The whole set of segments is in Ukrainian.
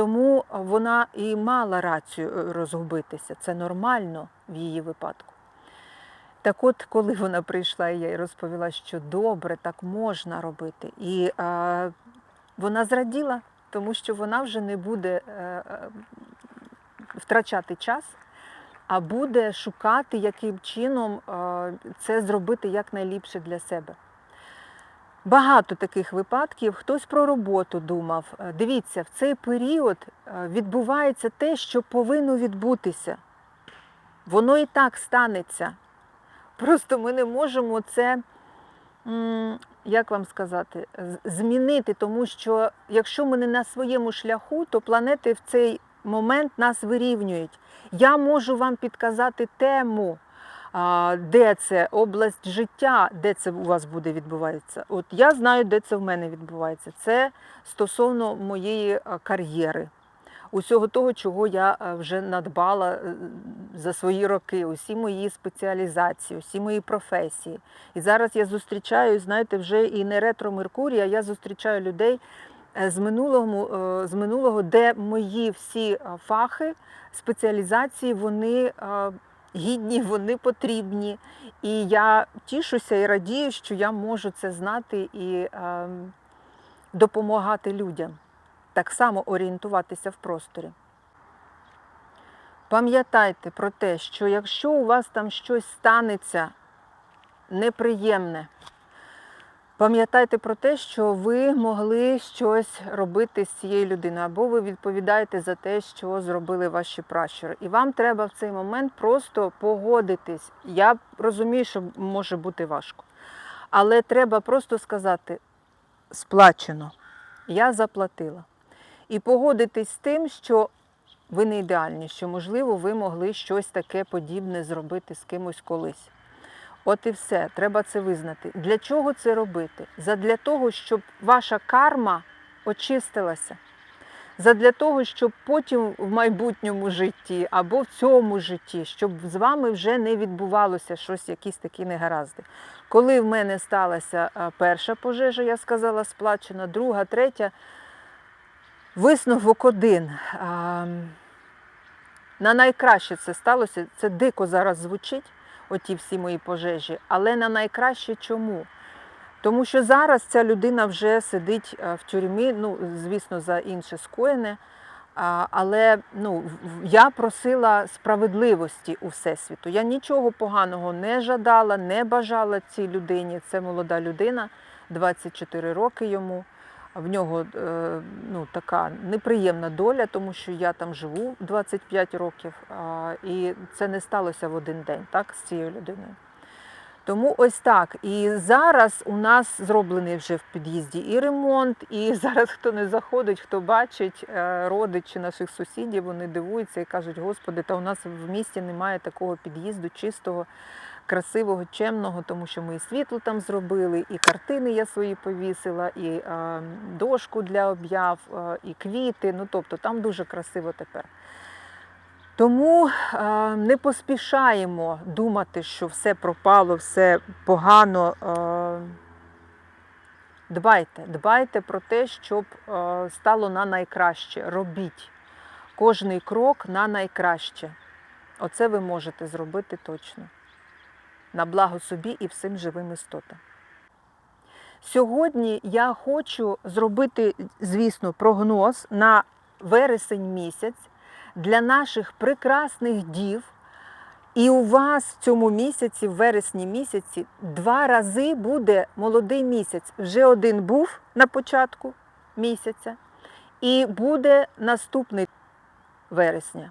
Тому вона і мала рацію е, розгубитися. Це нормально в її випадку. Так от, коли вона прийшла, я їй розповіла, що добре, так можна робити. І е, вона зраділа, тому що вона вже не буде е, е, втрачати час, а буде шукати, яким чином е, це зробити якнайліпше для себе. Багато таких випадків. Хтось про роботу думав. Е, Дивіться, в цей період е, відбувається те, що повинно відбутися. Воно і так станеться. Просто ми не можемо це, як вам сказати, змінити, тому що якщо ми не на своєму шляху, то планети в цей момент нас вирівнюють. Я можу вам підказати тему, де це область життя, де це у вас буде відбуватися. От я знаю, де це в мене відбувається. Це стосовно моєї кар'єри. Усього того, чого я е, вже надбала е, за свої роки, усі мої спеціалізації, усі мої професії. І зараз я зустрічаю, знаєте, вже і не ретро Меркурія, я зустрічаю людей е, з минулого, е, з минулого, де мої всі е, фахи, спеціалізації, вони е, гідні, вони потрібні. І я тішуся і радію, що я можу це знати і е, допомагати людям так само орієнтуватися в просторі. Пам'ятайте про те, що якщо у вас там щось станеться неприємне, пам'ятайте про те, що ви могли щось робити з цією людиною, або ви відповідаєте за те, що зробили ваші пращури. І вам треба в цей момент просто погодитись. Я розумію, що може бути важко. Але треба просто сказати: сплачено, я заплатила. І погодитись з тим, що ви не ідеальні, що, можливо, ви могли щось таке подібне зробити з кимось колись. От і все, треба це визнати. Для чого це робити? Задля того, щоб ваша карма очистилася. Задля того, щоб потім в майбутньому житті або в цьому житті, щоб з вами вже не відбувалося щось, якісь такі негаразди. Коли в мене сталася перша пожежа, я сказала, сплачена, друга, третя, Висновок один. На найкраще це сталося. Це дико зараз звучить, оті всі мої пожежі, але на найкраще чому? Тому що зараз ця людина вже сидить е, в тюрмі, ну, звісно, за інше скоєне. Але ну, я просила справедливості у Всесвіту. Я нічого поганого не жадала, не бажала цій людині. Це молода людина, 24 роки йому. В нього е, ну, така неприємна доля, тому що я там живу 25 років, і це не сталося в один день так, з цією людиною. Тому ось так. І зараз у нас зроблений вже в під'їзді і ремонт, і зараз хто не заходить, хто бачить е, родичі наших сусідів, вони дивуються і кажуть, господи, та у нас в місті немає такого під'їзду чистого, красивого, чемного, тому що ми і світло там зробили, і картини я свої повісила, і е, дошку для об'яв, і квіти. Ну тобто там дуже красиво тепер. Тому е, не поспішаємо думати, що все пропало, все погано. Е, дбайте, дбайте про те, щоб стало на найкраще. Робіть кожний крок на найкраще. Оце ви можете зробити точно. На благо собі і всім живим істотам. Сьогодні я хочу зробити, звісно, прогноз на вересень місяць для наших прекрасних дів, І у вас в цьому місяці, в вересні місяці, два рази буде молодий місяць. Вже один був на початку місяця, і буде наступний вересня,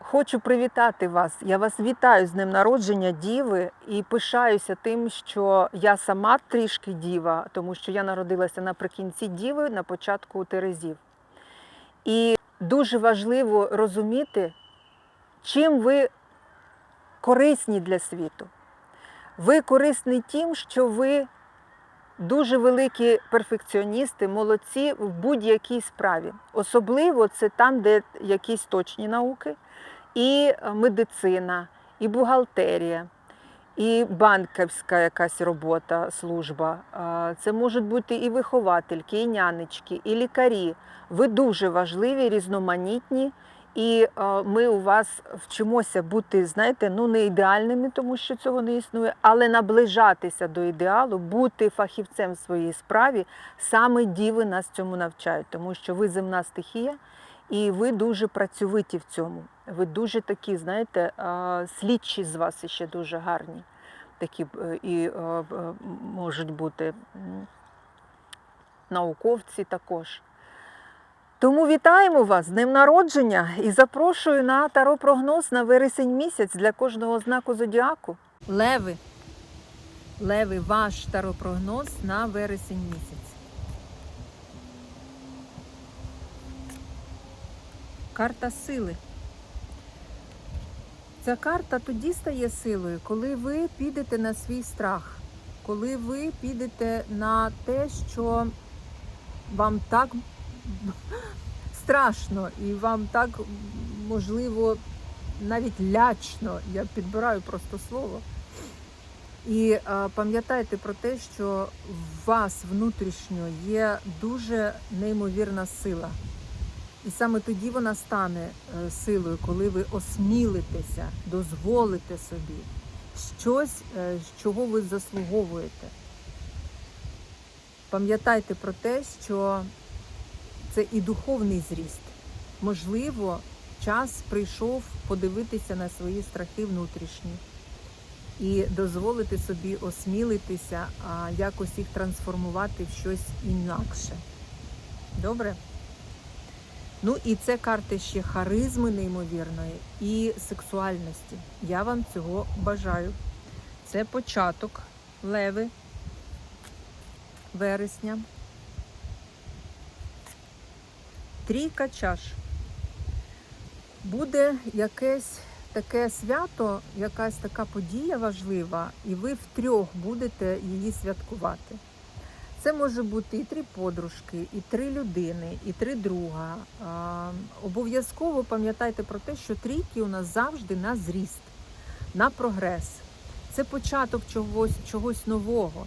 хочу привітати вас. Я вас вітаю з днем народження Діви і пишаюся тим, що я сама трішки діва, тому що я народилася наприкінці Діви, на початку Терезів. І дуже важливо розуміти, чим ви корисні для світу. Ви корисні тим, що ви дуже великі перфекціоністи, молодці в будь-якій справі. Особливо це там, де якісь точні науки, і медицина, і бухгалтерія, і банківська якась робота, служба. Це можуть бути і виховательки, і нянечки, і лікарі. Ви дуже важливі, різноманітні. І е, ми у вас вчимося бути, знаєте, ну не ідеальними, тому що цього не існує, але наближатися до ідеалу, бути фахівцем в своїй справі, саме діви нас цьому навчають, тому що ви земна стихія, і ви дуже працьовиті в цьому. Ви дуже такі, знаєте, слідчі з вас ще дуже гарні. Такі е, і е, е, можуть бути науковці також. Тому вітаємо вас з днем народження і запрошую на таро-прогноз на вересень місяць для кожного знаку зодіаку. Леви. Леви, ваш таро-прогноз на вересень місяць. Карта сили. Ця карта тоді стає силою, коли ви підете на свій страх, коли ви підете на те, що вам так страшно і вам так можливо навіть лячно. Я підбираю просто слово. І е, пам'ятайте про те, що в вас внутрішньо є дуже неймовірна сила. І саме тоді вона стане е, силою, коли ви осмілитеся, дозволите собі щось, е, чого ви заслуговуєте. Пам'ятайте про те, що це і духовний зріст. Можливо, час прийшов подивитися на свої страхи внутрішні і дозволити собі осмілитися, а якось їх трансформувати в щось інакше. Добре? Ну і це карти ще харизми неймовірної і сексуальності. Я вам цього бажаю. Це початок леви вересня. Трійка чаш. Буде якесь таке свято, якась така подія важлива, і ви втрьох будете її святкувати. Це може бути і три подружки, і три людини, і три друга. Обов'язково пам'ятайте про те, що трійки у нас завжди на зріст, на прогрес. Це початок чогось, чогось нового.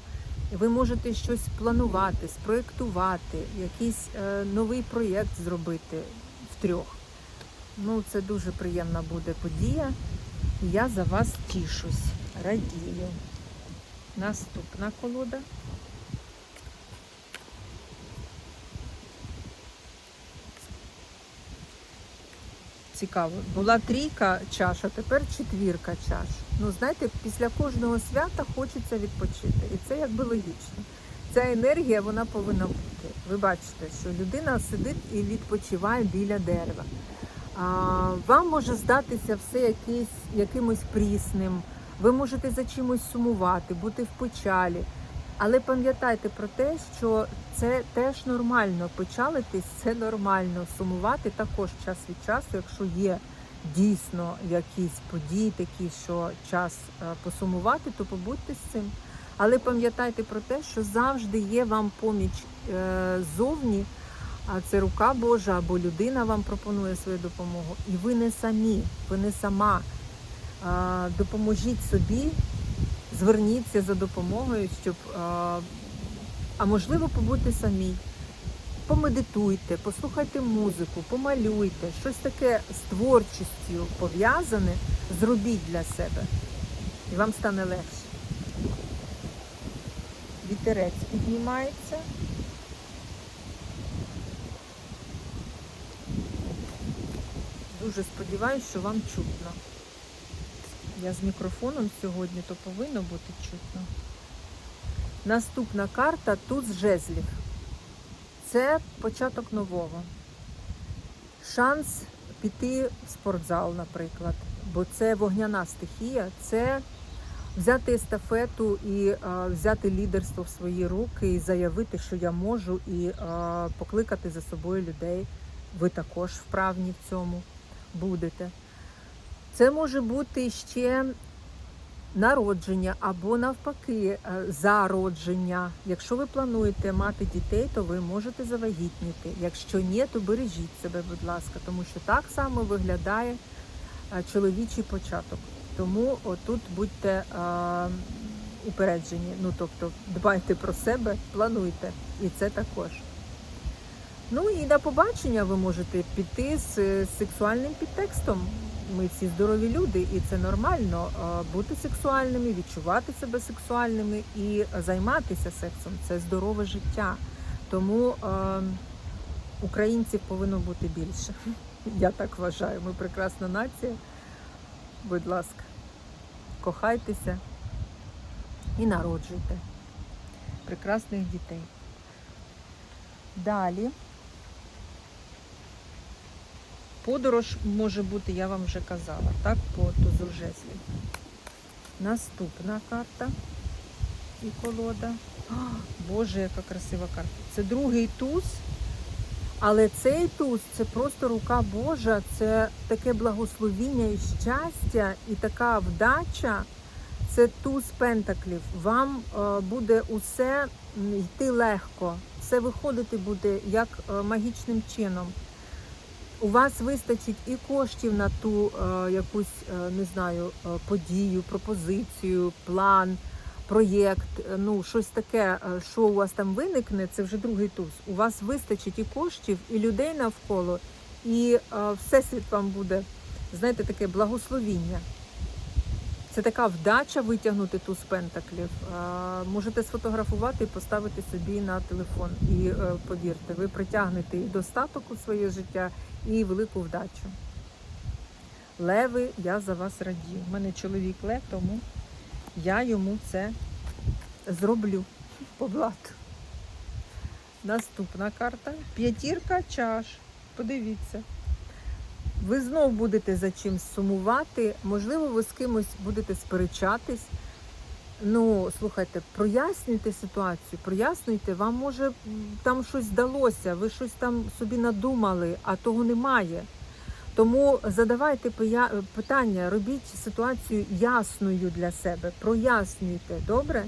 Ви можете щось планувати, спроєктувати, якийсь е, новий проєкт зробити втрьох. Ну, це дуже приємна буде подія. Я за вас тішусь, радію. Наступна колода. Цікаво. Була трійка чаш, а тепер четвірка чаш. Ну, знаєте, після кожного свята хочеться відпочити. І це якби логічно. Ця енергія вона повинна бути. Ви бачите, що людина сидить і відпочиває біля дерева. А, Вам може здатися все якийсь, якимось прісним, ви можете за чимось сумувати, бути в печалі. Але пам'ятайте про те, що це теж нормально. Печалитись це нормально. Сумувати також час від часу, якщо є дійсно якісь події, такі, що час е, посумувати, то побудьте з цим. Але пам'ятайте про те, що завжди є вам поміч е, зовні, а це рука Божа або людина вам пропонує свою допомогу. І ви не самі, ви не сама. Допоможіть собі зверніться за допомогою, щоб, а, можливо, побудьте самі. Помедитуйте, послухайте музику, помалюйте, щось таке з творчістю пов'язане, зробіть для себе. І вам стане легше. Вітерець піднімається. Дуже сподіваюся, що вам чутно. Я з мікрофоном сьогодні, то повинно бути чутно. Наступна карта туз жезлів. Це початок нового. Шанс піти в спортзал, наприклад, бо це вогняна стихія, це взяти естафету і е, взяти лідерство в свої руки і заявити, що я можу, і е, покликати за собою людей. Ви також вправні в цьому будете. Це може бути ще народження або навпаки е, зародження. Якщо ви плануєте мати дітей, то ви можете завагітніти. Якщо ні, то бережіть себе, будь ласка, тому що так само виглядає е, чоловічий початок. Тому отут будьте е, упереджені. Ну тобто дбайте про себе, плануйте, і це також. Ну і на побачення ви можете піти з сексуальним підтекстом. Ми всі здорові люди, і це нормально е, бути сексуальними, відчувати себе сексуальними і займатися сексом. Це здорове життя. Тому е, українців повинно бути більше. Я так вважаю. Ми прекрасна нація. Будь ласка, кохайтеся і народжуйте прекрасних дітей. Далі. Подорож може бути, я вам вже казала, так, по тузу. Наступна карта і колода. А, Боже, яка красива карта. Це другий туз, але цей туз це просто рука Божа, це таке благословіння і щастя, і така вдача. Це туз пентаклів. Вам е, буде усе йти легко, все виходити буде як е, магічним чином. У вас вистачить і коштів на ту е, якусь, е, не знаю, е, подію, пропозицію, план, проєкт, е, ну щось таке, що у вас там виникне, це вже другий туз. У вас вистачить і коштів, і людей навколо, і е, всесвіт вам буде, знаєте, таке благословіння. Це така вдача витягнути туз пентаклів. Е, Можете сфотографувати і поставити собі на телефон. І е, повірте, ви притягнете і достаток у своє життя, і велику вдачу. Леви, я за вас радію. У мене чоловік лев, тому я йому це зроблю по блату. Наступна карта. П'ятірка чаш. Подивіться. Ви знов будете за чимсь сумувати, можливо, ви з кимось будете сперечатись. Ну, слухайте, прояснюйте ситуацію, прояснюйте, вам може там щось здалося, ви щось там собі надумали, а того немає. Тому задавайте питання, робіть ситуацію ясною для себе, прояснюйте, добре?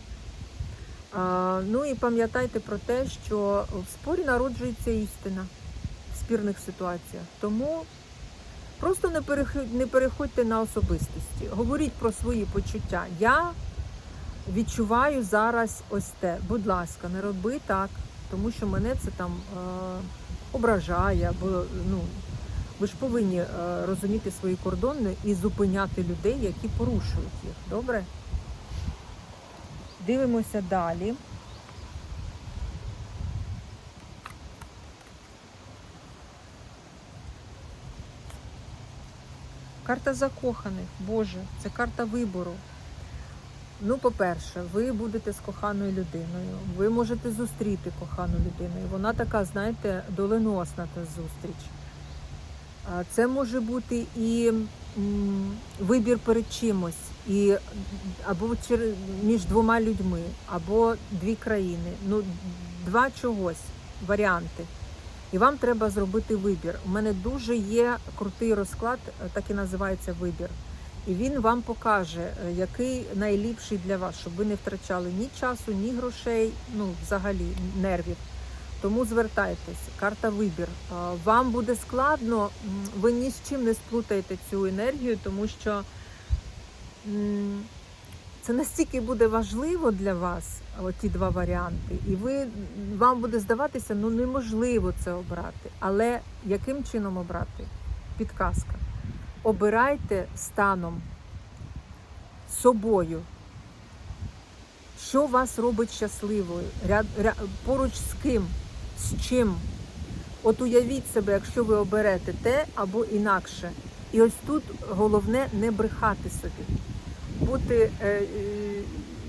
А, ну і пам'ятайте про те, що в спорі народжується істина в спірних ситуаціях. Тому просто не, не переходьте на особистості. Говоріть про свої почуття. Я відчуваю зараз ось те. Будь ласка, не роби так, тому що мене це там е, ображає, або ну. Ви ж повинні е, розуміти свої кордони і зупиняти людей, які порушують їх. Добре? Дивимося далі. Карта закоханих, Боже, це карта вибору. Ну, по-перше, ви будете з коханою людиною. Ви можете зустріти кохану людину. Вона така, знаєте, доленосна та зустріч. Це може бути і вибір перед чимось, і або між двома людьми, або дві країни. Ну, два чогось, варіанти. І вам треба зробити вибір. У мене дуже є крутий розклад, е, так і називається вибір. І він вам покаже, е, який найліпший для вас, щоб ви не втрачали ні часу, ні грошей, ну взагалі нервів. Тому звертайтесь, карта вибір. Вам буде складно, ви ні з чим не сплутаєте цю енергію, тому що це настільки буде важливо для вас, оті два варіанти, і ви вам буде здаватися, ну неможливо це обрати. Але яким чином обрати? Підказка. Обирайте станом собою. Що вас робить щасливою? Ряд, ря- поруч з ким? З чим? От уявіть себе, якщо ви оберете те або інакше. І ось тут головне не брехати собі, бути е, е,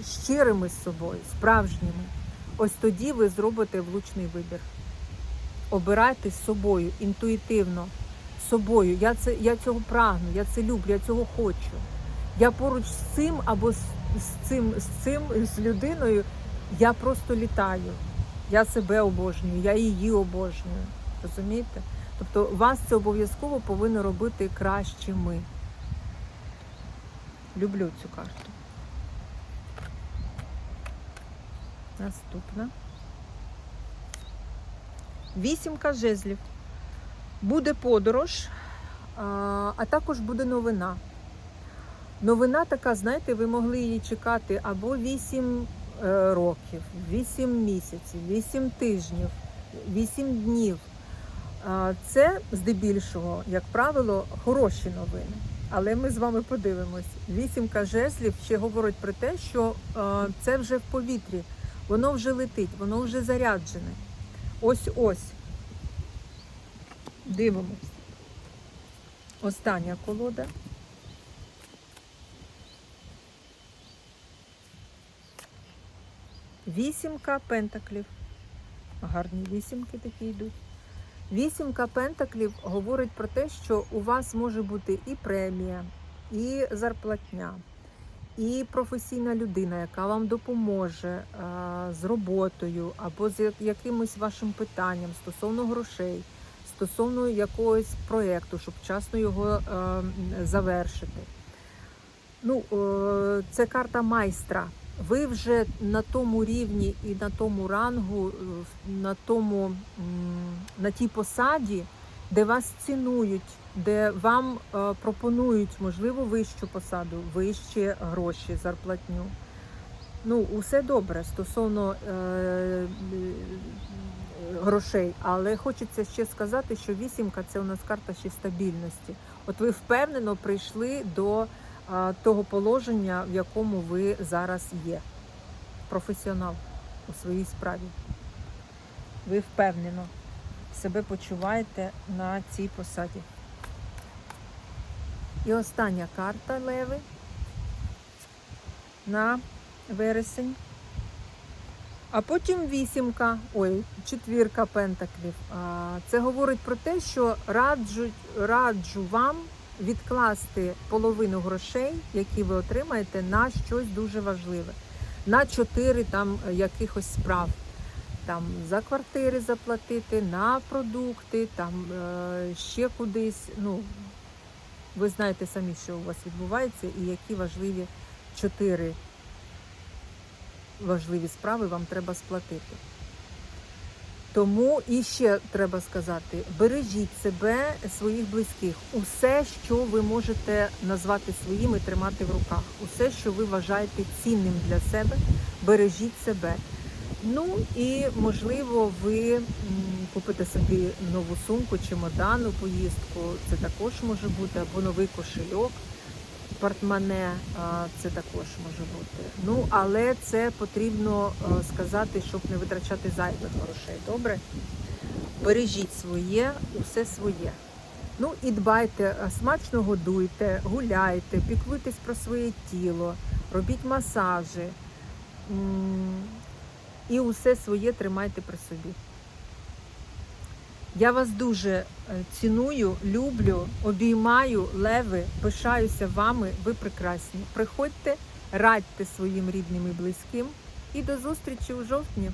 щирими з собою, справжніми. Ось тоді ви зробите влучний вибір. Обирайте з собою інтуїтивно, собою. Я, це, я цього прагну, я це люблю, я цього хочу. Я поруч з цим або з, з цим, з цим, з людиною, я просто літаю. Я себе обожнюю, я її обожнюю. Розумієте? Тобто вас це обов'язково повинно робити кращими. Люблю цю карту. Наступна. Вісімка жезлів. Буде подорож, а також буде новина. Новина така, знаєте, ви могли її чекати або 8 е, років, 8 місяців, 8 тижнів, 8 днів. Це здебільшого, як правило, хороші новини. Але ми з вами подивимось. Вісімка жезлів ще говорить про те, що е, це вже в повітрі, воно вже летить, воно вже заряджене. Ось ось. Дивимось. Остання колода. Вісімка пентаклів. Гарні вісімки такі йдуть. Вісімка пентаклів говорить про те, що у вас може бути і премія, і зарплатня, і професійна людина, яка вам допоможе а, з роботою або з якимось вашим питанням стосовно грошей, стосовно якогось проєкту, щоб вчасно його е, завершити. Ну, е, це карта майстра. Ви вже на тому рівні і на тому рангу, е, на тому на тій посаді, де вас цінують, де вам е, пропонують можливо вищу посаду, вищі гроші, зарплатню. Ну, усе добре стосовно е, е, грошей, але хочеться ще сказати, що вісімка це у нас карта ще стабільності. От ви впевнено прийшли до того положення, в якому ви зараз є. Професіонал у своїй справі. Ви впевнено себе почуваєте на цій посаді. І остання карта Леви на вересень. А потім вісімка, ой, четвірка пентаклів. Це говорить про те, що раджу, раджу вам відкласти половину грошей, які ви отримаєте, на щось дуже важливе, на чотири там е, якихось справ. Там за квартири заплатити, на продукти, там е, ще кудись. Ну, ви знаєте самі, що у вас відбувається, і які важливі чотири важливі справи вам треба сплатити. Тому і ще треба сказати: бережіть себе, своїх близьких, усе, що ви можете назвати своїм і тримати в руках, усе, що ви вважаєте цінним для себе, бережіть себе. Ну і можливо, ви купите собі нову сумку, чемодану, поїздку. Це також може бути, або новий кошельок, портмоне, це також може бути. Ну, але це потрібно е, сказати, щоб не витрачати зайвих грошей. Добре? Бережіть своє, усе своє. Ну і дбайте, е, смачно годуйте, гуляйте, піклуйтесь про своє тіло, робіть масажі. І усе своє тримайте при собі. Я вас дуже ціную, люблю, обіймаю, леви, пишаюся вами. Ви прекрасні. Приходьте, радьте своїм рідним і близьким. І до зустрічі у жовтні.